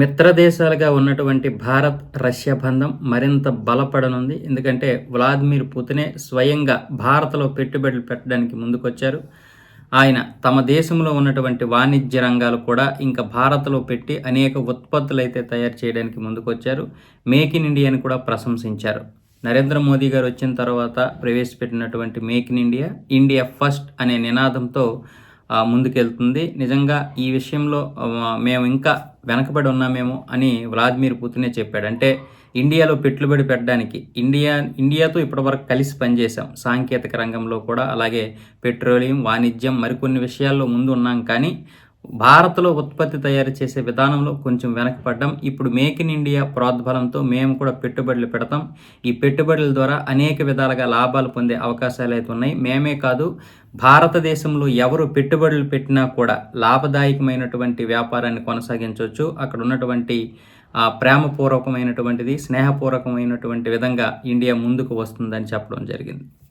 మిత్రదేశాలుగా ఉన్నటువంటి భారత్ రష్యా బంధం మరింత బలపడనుంది. ఎందుకంటే వ్లాదిమిర్ పుతినే స్వయంగా భారత్లో పెట్టుబడులు పెట్టడానికి ముందుకొచ్చారు. ఆయన తమ దేశంలో ఉన్నటువంటి వాణిజ్య రంగాలు కూడా ఇంకా భారత్లో పెట్టి అనేక ఉత్పత్తులు అయితే తయారు చేయడానికి ముందుకొచ్చారు. మేక్ ఇన్ ఇండియాని కూడా ప్రశంసించారు. నరేంద్ర మోదీ గారు వచ్చిన తర్వాత ప్రవేశపెట్టినటువంటి make in India India first అనే నినాదంతో ముందుకెళ్తుంది. నిజంగా ఈ విషయంలో మేము ఇంకా వెనకబడి ఉన్నామేమో అని వ్లాదిమిర్ పుతినే చెప్పాడు. అంటే ఇండియాలో పెట్టుబడి పెట్టడానికి ఇండియా ఇండియాతో ఇప్పటివరకు కలిసి పనిచేశాం. సాంకేతిక రంగంలో కూడా అలాగే పెట్రోలియం వాణిజ్యం మరికొన్ని విషయాల్లో ముందు ఉన్నాం. కానీ భారత్లో ఉత్పత్తి తయారు చేసే విధానంలో కొంచెం వెనకపడ్డాం. ఇప్పుడు మేక్ ఇన్ ఇండియా ప్రోద్బలంతో మేము కూడా పెట్టుబడులు పెడతాం. ఈ పెట్టుబడుల ద్వారా అనేక విధాలుగా లాభాలు పొందే అవకాశాలు అయితే ఉన్నాయి. మేమే కాదు భారతదేశంలో ఎవరు పెట్టుబడులు పెట్టినా కూడా లాభదాయకమైనటువంటి వ్యాపారాన్ని కొనసాగించవచ్చు. అక్కడ ఉన్నటువంటి ఆ ప్రేమపూర్వకమైనటువంటిది స్నేహపూర్వకమైనటువంటి విధంగా ఇండియా ముందుకు వస్తుందని చెప్పడం జరిగింది.